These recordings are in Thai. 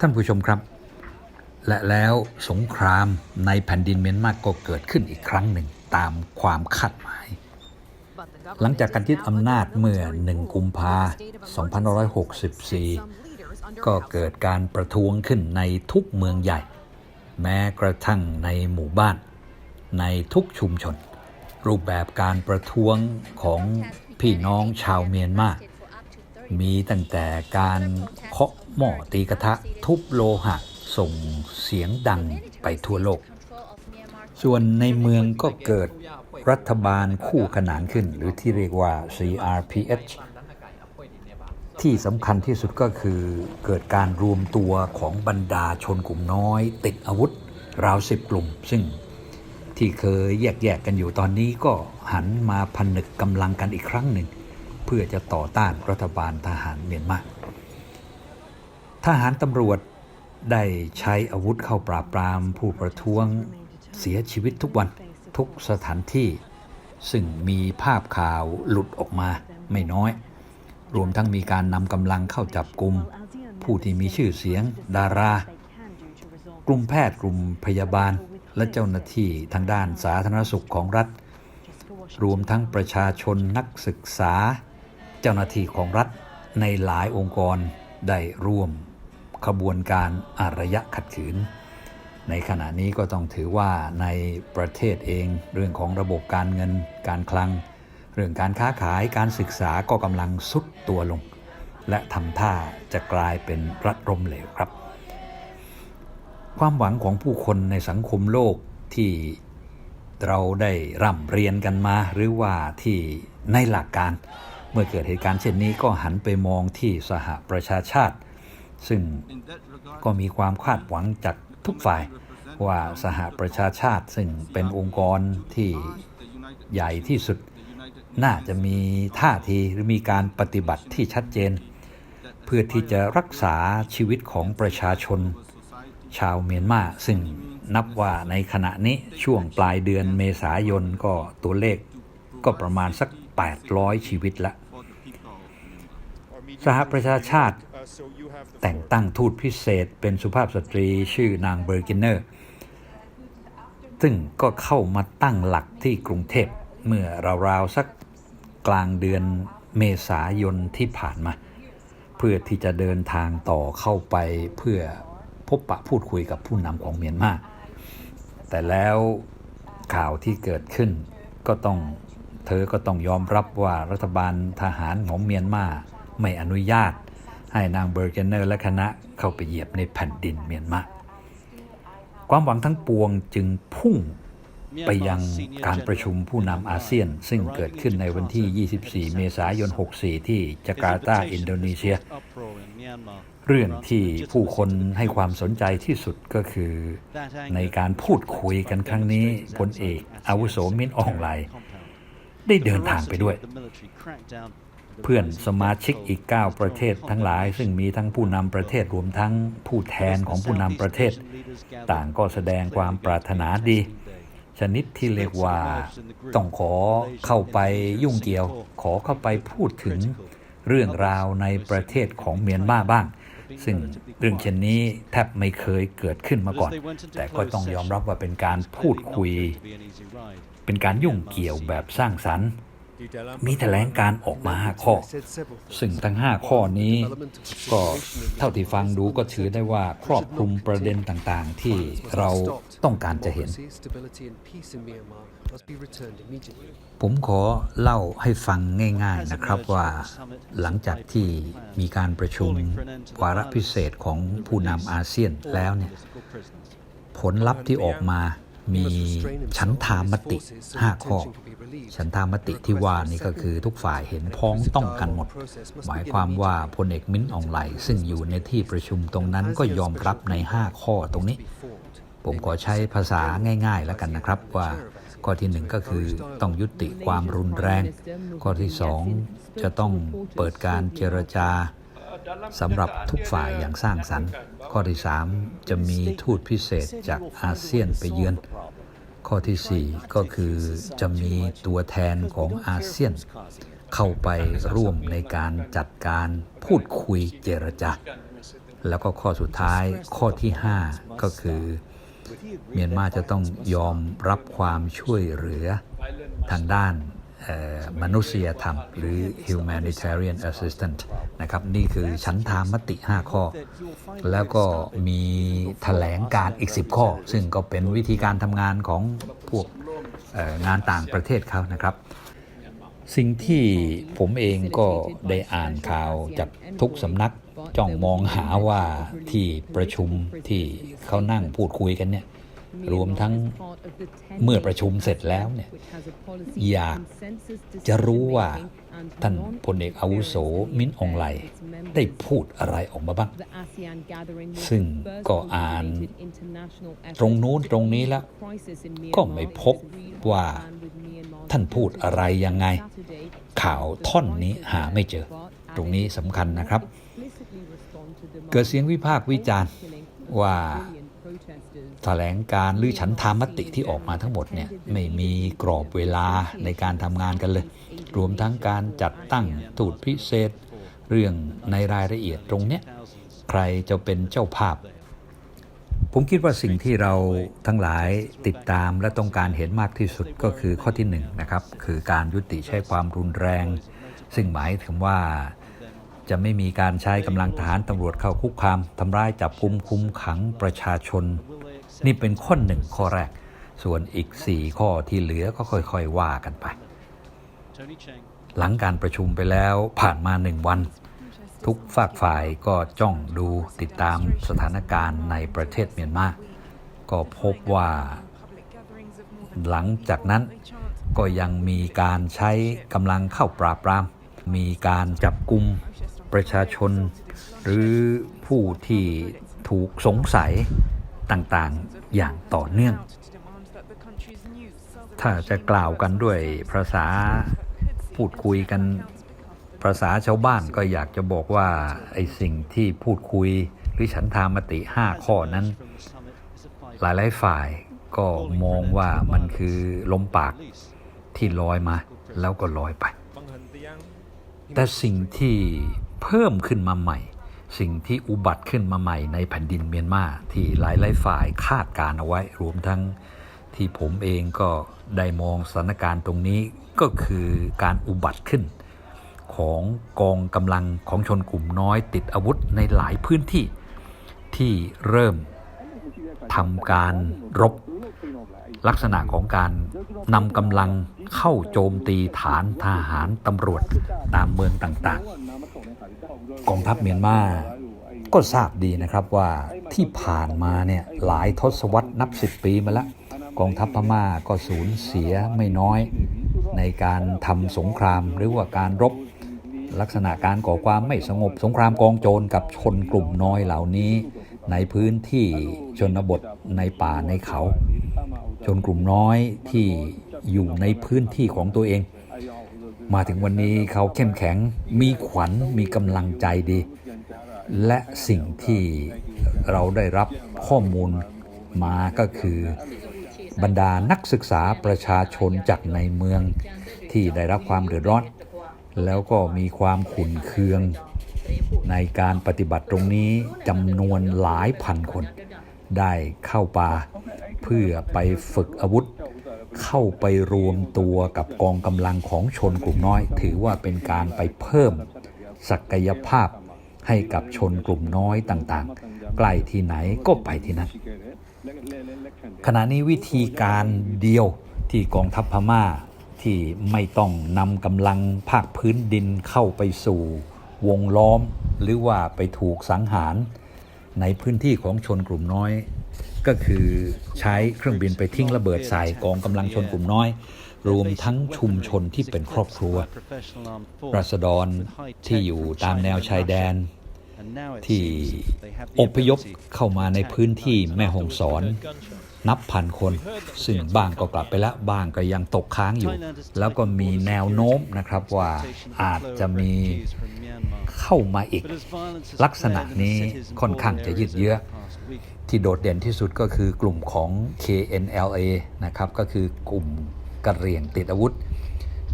ท่านผู้ชมครับ และแล้วสงครามในแผ่นดินเมียนมาก็เกิดขึ้นอีกครั้งหนึ่งตามความคาดหมาย หลังจากการยึดอำนาจเมื่อ 1 กุมภา2564 ก็เกิดการประท้วงขึ้นในทุกเมืองใหญ่ แม้กระทั่งในหมู่บ้าน ในทุกชุมชน รูปแบบการประท้วงของพี่น้องชาวเมียนมา มีตั้งแต่การเคาะหม้อตีกระทะทุบโลหะ ส่งเสียงดังไปทั่วโลก ส่วนในเมืองก็เกิดรัฐบาลคู่ขนานขึ้น หรือที่เรียกว่า CRPH ที่สำคัญที่สุดก็คือเกิดการรวมตัวของบรรดาชนกลุ่มน้อย ติดอาวุธ ราวสิบกลุ่ม ซึ่งที่เคยแยกๆกันอยู่ตอนนี้ก็หันมาผนึกกำลังกันอีกครั้งหนึ่ง เพื่อจะต่อต้านรัฐบาลทหารเมียนมาทหารตำรวจได้ใช้อาวุธเข้าปราบปรามผู้ประท้วงเสียชีวิตทุกวันทุกสถานที่ ซึ่งมีภาพข่าวหลุดออกมาไม่น้อย รวมทั้งมีการนำกำลังเข้าจับกลุ่มผู้ที่มีชื่อเสียง ดารากลุ่มแพทย์กลุ่มพยาบาลและเจ้าหน้าที่ทางด้านสาธารณสุขของรัฐ รวมทั้งประชาชนนักศึกษา จ้าหน้าที่ของรัฐในหลายองค์กรได้ร่วมขบวนการอารยะขัดขืน ในขณะนี้ก็ต้องถือว่าในประเทศเองเรื่องของระบบการเงินการคลัง เรื่องการค้าขายการศึกษาก็กำลังสุดตัวลง และทำท่าจะกลายเป็นรัฐร่มเหลวครับ ความหวังของผู้คนในสังคมโลกที่เราได้ร่ำเรียนกันมาหรือว่าที่ในหลักการ มื่อเกิดเหตุการณ์เช่นนี้ก็หันไปมองที่สหประชาชาติ ซึ่งก็มีความคาดหวังจากทุกฝ่าย ว่าสหประชาชาติ ซึ่งเป็นองค์กรที่ใหญ่ที่สุด น่าจะมีท่าทีหรือมีการปฏิบัติที่ชัดเจน เพื่อที่จะรักษาชีวิตของประชาชน ชาวเมียนมาซึ่งนับว่าในขณะนี้ช่วงปลายเดือนเมษายนก็ตัวเลขก็ประมาณสัก 800 ชีวิตละ สหประชาชาติ แต่งตั้งทูตพิเศษเป็นสุภาพสตรีชื่อนางเบอร์กินเนอร์ ซึ่งก็เข้ามาตั้งหลักที่กรุงเทพเมื่อราวๆสักกลางเดือนเมษายนที่ผ่านมา เพื่อที่จะเดินทางต่อเข้าไปเพื่อพบปะพูดคุยกับผู้นำของเมียนมา แต่แล้วข่าวที่เกิดขึ้นก็ต้องเธอก็ต้องยอมรับว่ารัฐบาลทหารของเมียนมา ไม่อนุญาต ให้นางเบอร์เกนเนอร์และคณะเข้าไปเหยียบในแผ่นดินเมียนมาความหวังทั้งปวงจึงพุ่งไปยังการประชุมผู้นำอาเซียน ซึ่งเกิดขึ้นในวันที่ 24 เมษายน 64 ที่จาการ์ตา อินโดนีเซีย เรื่องที่ผู้คนให้ความสนใจที่สุดก็คือ ในการพูดคุยกันครั้งนี้พลเอกอาวุโสมินอองไลได้เดินทางไปด้วย เพื่อนสมาชิกอีก 9 ประเทศทั้งหลาย ซึ่งมีทั้งผู้นำประเทศรวมทั้งผู้แทนของผู้นำประเทศ ต่างก็แสดงความปรารถนาดี ชนิดที่เรียกว่าต้องขอเข้าไปยุ่งเกี่ยว ขอเข้าไปพูดถึงเรื่องราวในประเทศของเมียนมาบ้าง ซึ่งเรื่องเช่นนี้แทบไม่เคยเกิดขึ้นมาก่อน แต่ก็ต้องยอมรับว่าเป็นการพูดคุย เป็นการยุ่งเกี่ยวแบบสร้างสรรค์ มีแถลงการออกมา 5 ข้อ ซึ่งทั้ง 5 ข้อนี้ ก็เท่าที่ฟังดูก็ถือได้ว่าครอบคลุมประเด็นต่างๆ ที่เราต้องการจะเห็น ผมขอเล่าให้ฟังง่ายๆนะครับว่าหลังจากที่มีการประชุมวาระพิเศษของผู้นำอาเซียนแล้วเนี่ยผลลัพธ์ที่ออกมา มีฉันทามติ5ข้อ ฉันทามติที่ว่านี่ก็คือทุกฝ่ายเห็นพ้องต้องกันหมด หมายความว่าพลเอกมิ้นท์อองไหลซึ่งอยู่ในที่ประชุมตรงนั้นก็ยอมรับใน 5 ข้อตรงนี้ ผมขอใช้ภาษาง่าย ๆ แล้วกันนะครับว่าข้อที่หนึ่งก็คือต้องยุติความรุนแรง ข้อที่สองจะต้องเปิดการเจรจา สำหรับทุกฝ่ายอย่างสร้างสรรค์ ข้อที่สามจะมีทูตพิเศษจากอาเซียนไปเยือน ข้อที่สี่ก็คือจะมีตัวแทนของอาเซียน เข้าไปร่วมในการจัดการพูดคุยเจรจาแล้วก็ข้อสุดท้ายข้อที่ 5 ก็คือ เมียนมาจะต้องยอมรับความช่วยเหลือทางด้าน มนุษยธรรม หรือ humanitarian assistance นะครับนี่คือฉันทามติ 5 ข้อ แล้วก็มีแถลงการอีก 10 ข้อ ซึ่งก็เป็นวิธีการทำงานของพวกงานต่างประเทศเขานะครับ สิ่งที่ผมเองก็ได้อ่านข่าวจากทุกสำนักจ้องมองหาว่าที่ประชุมที่เขานั่งพูดคุยกันเนี่ย รวมทั้งเมื่อประชุมเสร็จแล้วเนี่ยอยากจะรู้ว่าท่านพลเอกอาวุโสมิ้นอองไลได้พูดอะไรออกมาบ้าง ซึ่งก็อ่านตรงนู้นตรงนี้แล้ว ก็ไม่พบว่าท่านพูดอะไรยังไง ข่าวท่อนนี้หาไม่เจอ ตรงนี้สำคัญนะครับ เกิดเสียงวิพากษ์วิจารณ์ว่า แถลงการหรือฉันทามติที่ออกมาทั้งหมดเนี่ยไม่มีกรอบเวลาในการทำงานกันเลย รวมทั้งการจัดตั้งทูตพิเศษ เรื่องในรายละเอียดตรงเนี้ยใครจะเป็นเจ้าภาพ ผมคิดว่าสิ่งที่เราทั้งหลายติดตามและต้องการเห็นมากที่สุดก็คือข้อที่หนึ่งนะครับคือการยุติใช้ความรุนแรง ซึ่งหมายถึงว่าจะไม่มีการใช้กำลังทหารตำรวจเข้าคุกคามทำร้ายจับกุมคุมขังประชาชน นี่เป็นข้อหนึ่งข้อแรก ส่วนอีก 4 ข้อที่เหลือก็ค่อยๆว่ากันไป หลังการประชุมไปแล้วผ่านมาหนึ่งวัน ทุกฝากฝ่ายก็จ้องดูติดตามสถานการณ์ในประเทศเมียนมา ก็พบว่าหลังจากนั้นก็ยังมีการใช้กำลังเข้าปราบปราม มีการจับกลุ่มประชาชน หรือผู้ที่ถูกสงสัย ต่างๆ อย่างต่อเนื่อง ถ้าจะกล่าวกันด้วยภาษาพูดคุยกันภาษาชาวบ้านก็อยากจะบอกว่าไอ้สิ่งที่พูดคุยหรือฉันทามติ 5 ข้อนั้น หลายๆฝ่ายก็มองว่ามันคือลมปากที่ลอยมา แล้วก็ลอยไป แต่สิ่งที่เพิ่มขึ้นมาใหม่ สิ่งที่อุบัติขึ้นมาใหม่ในแผ่นดินเมียนมาที่หลายๆฝ่ายคาดการเอาไว้ รวมทั้งที่ผมเองก็ได้มองสถานการณ์ตรงนี้ก็คือการอุบัติขึ้น ของกองกำลังของชนกลุ่มน้อยติดอาวุธในหลายพื้นที่ที่เริ่มทำการรบลักษณะของการนำกำลังเข้าโจมตีฐานทหารตำรวจตามเมืองต่างๆ กองทัพเมียนมาก็ทราบดีนะครับว่าที่ผ่านมาเนี่ยหลายทศวรรษนับสิบปีมาแล้วกองทัพพม่าก็สูญเสียไม่น้อย ในการทำสงครามหรือว่าการรบ ลักษณะการก่อความไม่สงบสงครามกองโจรกับชนกลุ่มน้อยเหล่านี้ ในพื้นที่ชนบทในป่าในเขา ชนกลุ่มน้อยที่อยู่ในพื้นที่ของตัวเอง มาถึงวันนี้เขาเข้มแข็งมีขวัญมีกำลังใจดี และสิ่งที่เราได้รับข้อมูลมาก็คือบรรดานักศึกษาประชาชนจากในเมืองที่ได้รับความเดือดร้อน แล้วก็มีความขุ่นเคือง ในการปฏิบัติตรงนี้จำนวนหลายพันคน ได้เข้าป่าเพื่อไปฝึกอาวุธ เข้าไปรวมตัวกับกองกำลังของชนกลุ่มน้อย ถือว่าเป็นการไปเพิ่มศักยภาพให้กับชนกลุ่มน้อยต่างๆ ใกล้ที่ไหนก็ไปที่นั่นขณะนี้วิธีการเดียวที่กองทัพพม่าที่ไม่ต้องนำกำลังภาคพื้นดินเข้าไปสู่วงล้อม หรือว่าไปถูกสังหารในพื้นที่ของชนกลุ่มน้อย ก็คือใช้เครื่องบินไปทิ้งระเบิดใส่กองกำลังชนกลุ่มน้อย รวมทั้งชุมชนที่เป็นครอบครัวรัษฎรที่อยู่ตามแนวชายแดน ที่อพยพเข้ามาในพื้นที่แม่ฮงสอนนับพันคน ซึ่งบ้างก็กลับไปแล้วบ้างก็ยังตกค้างอยู่ แล้วก็มีแนวโน้มนะครับว่าอาจจะมีเข้ามาอีก ลักษณะนี้ค่อนข้างจะยืดเยื้อ ที่โดดเด่นที่สุดก็คือกลุ่มของ KNLA นะครับก็คือกลุ่มกระเหรี่ยงติดอาวุธ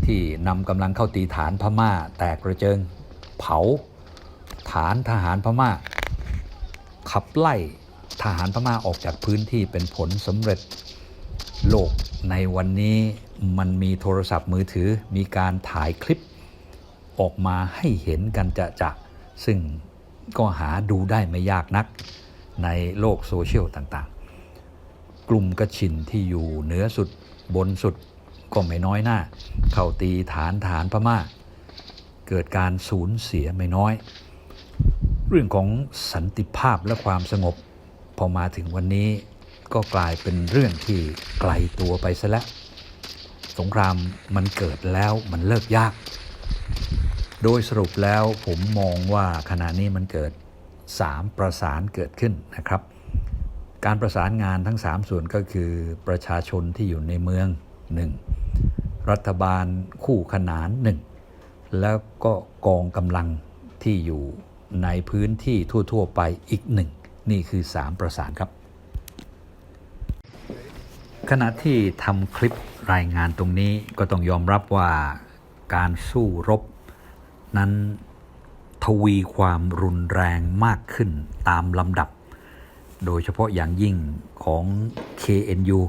ที่นำกำลังเข้าตีฐานพม่า แตกกระเจิงเผา ฐานทหารพม่า ขับไล่ทหารพม่าออกจากพื้นที่เป็นผลสำเร็จโลกในวันนี้มันมีโทรศัพท์มือถือมีการถ่ายคลิปออกมาให้เห็นกันจะจะซึ่งก็หาดูได้ไม่ยากนัก ในโลกโซเชียลต่างๆ กลุ่มกระชินที่อยู่เหนือสุดบนสุดก็ไม่น้อยหน้า เข้าตีฐานฐานพม่า เกิดการสูญเสียไม่น้อย เรื่องของสันติภาพและความสงบ พอมาถึงวันนี้ก็กลายเป็นเรื่องที่ไกลตัวไปซะแล้ว สงครามมันเกิดแล้วมันเลิกยาก โดยสรุปแล้วผมมองว่าขณะนี้มันเกิด 3 ประสานเกิดขึ้นนะครับ การประสานงานทั้ง 3 ส่วนก็คือประชาชนที่อยู่ในเมือง 1. รัฐบาลคู่ขนาน 1 แล้วก็กองกำลังที่อยู่ในพื้นที่ทั่ว ๆ ไปอีกหนึ่งนี่คือ 3 ประสานครับ ขณะที่ทำคลิปรายงานตรงนี้ก็ต้องยอมรับว่าการสู้รบนั้น ทวีความรุนแรงมากขึ้นตามลำดับ โดยเฉพาะอย่างยิ่งของ KNU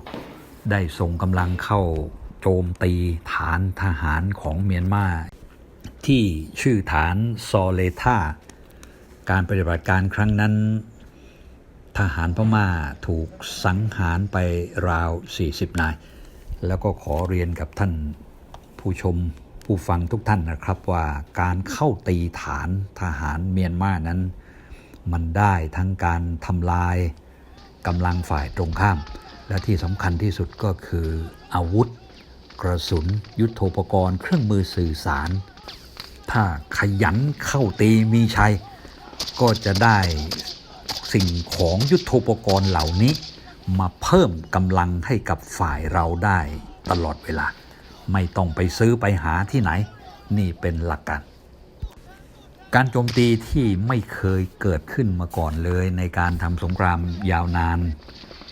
ได้ส่งกำลังเข้าโจมตีฐานทหารของเมียนมาที่ชื่อฐานซอเลธาการปฏิบัติการครั้งนั้น ทหารพม่าถูกสังหารไปราว 40 นาย แล้วก็ขอเรียนกับท่านผู้ชม ผู้ฟังทุกท่านนะครับว่าการเข้าตีฐานทหารเมียนมานั้น มันได้ทั้งการทำลายกำลังฝ่ายตรงข้าม และที่สำคัญที่สุดก็คืออาวุธ กระสุน ยุทโธปกรณ์ เครื่องมือสื่อสาร ถ้าขยันเข้าตีมีชัย ก็จะได้สิ่งของยุทโธปกรณ์เหล่านี้ มาเพิ่มกำลังให้กับฝ่ายเราได้ตลอดเวลา ไม่ต้องไปซื้อไปหาที่ไหน นี่เป็นหลักการ การโจมตีที่ไม่เคยเกิดขึ้นมาก่อนเลยในการทำสงครามยาวนาน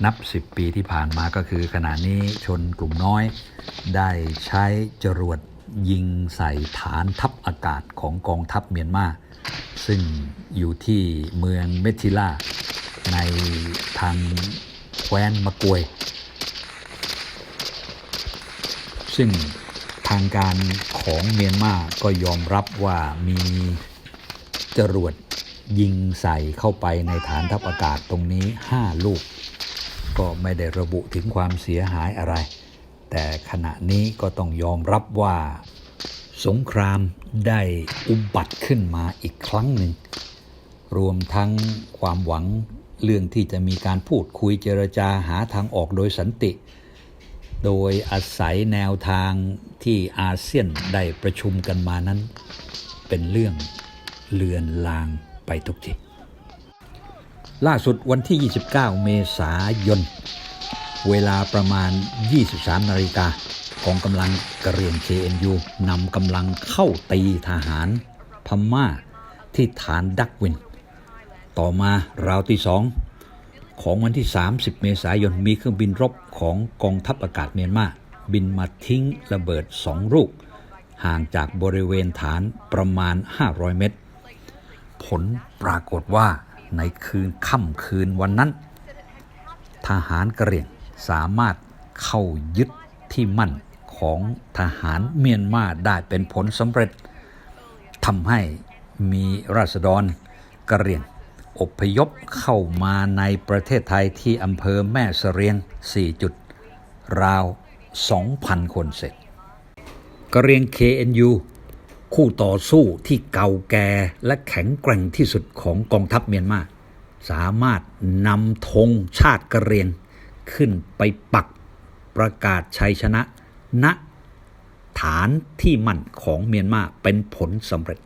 นับ 10 ปีที่ผ่านมาก็คือขณะนี้ชนกลุ่มน้อย ได้ใช้จรวดยิงใส่ฐานทัพอากาศของกองทัพเมียนมาซึ่งอยู่ที่เมืองเมทิล่าในทางแคว้นมะกวย ซึ่งทางการของเมียนมาก็ยอมรับว่ามีจรวดยิงใส่เข้าไปในฐานทัพอากาศตรงนี้ 5 ลูก ก็ไม่ได้ระบุถึงความเสียหายอะไร แต่ขณะนี้ก็ต้องยอมรับว่า สงครามได้อุบัติขึ้นมาอีกครั้งหนึ่ง รวมทั้งความหวังเรื่องที่จะมีการพูดคุยเจรจาหาทางออกโดยสันติ โดยอาศัยแนวทางที่อาเซียนได้ประชุมกันมานั้น เป็นเรื่องเลือนลางไปทุกทีล่าสุดวันที่ 29 เมษายน เวลาประมาณ 23 นาฬิกากองกำลังกระเรียง KNU นำกำลังเข้าตีทหารพม่าที่ฐานดักวิน ต่อมาราวที่สอง ของวันที่ 30 เมษายนมีเครื่องบินรบของกองทัพอากาศเมียนมาบินมาทิ้งระเบิดสองลูก ห่างจากบริเวณฐานประมาณ 500 เมตร ผลปรากฏว่าในคืนค่ำคืนวันนั้น ทหารกระเรียงสามารถเข้ายึดที่มั่นของทหารเมียนมาได้เป็นผลสำเร็จทำให้มีราษฎรกระเรียง อพยพเข้ามาในประเทศไทยที่อำเภอแม่เสรียง 4 จุด ราว 2,000 คนเสร็จกระเรียง KNU คู่ต่อสู้ที่เก่าแก่และแข็งแกร่งที่สุดของกองทัพเมียนมา สามารถนำธงชาติกระเรียง ขึ้นไปปักประกาศชัยชนะณฐานที่มั่นของเมียนมาเป็นผลสำเร็จ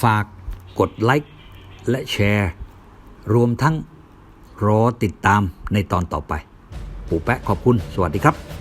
ฝาก กดไลค์และแชร์ รวมทั้งรอติดตามในตอนต่อไป ปู่แปะขอบคุณ สวัสดีครับ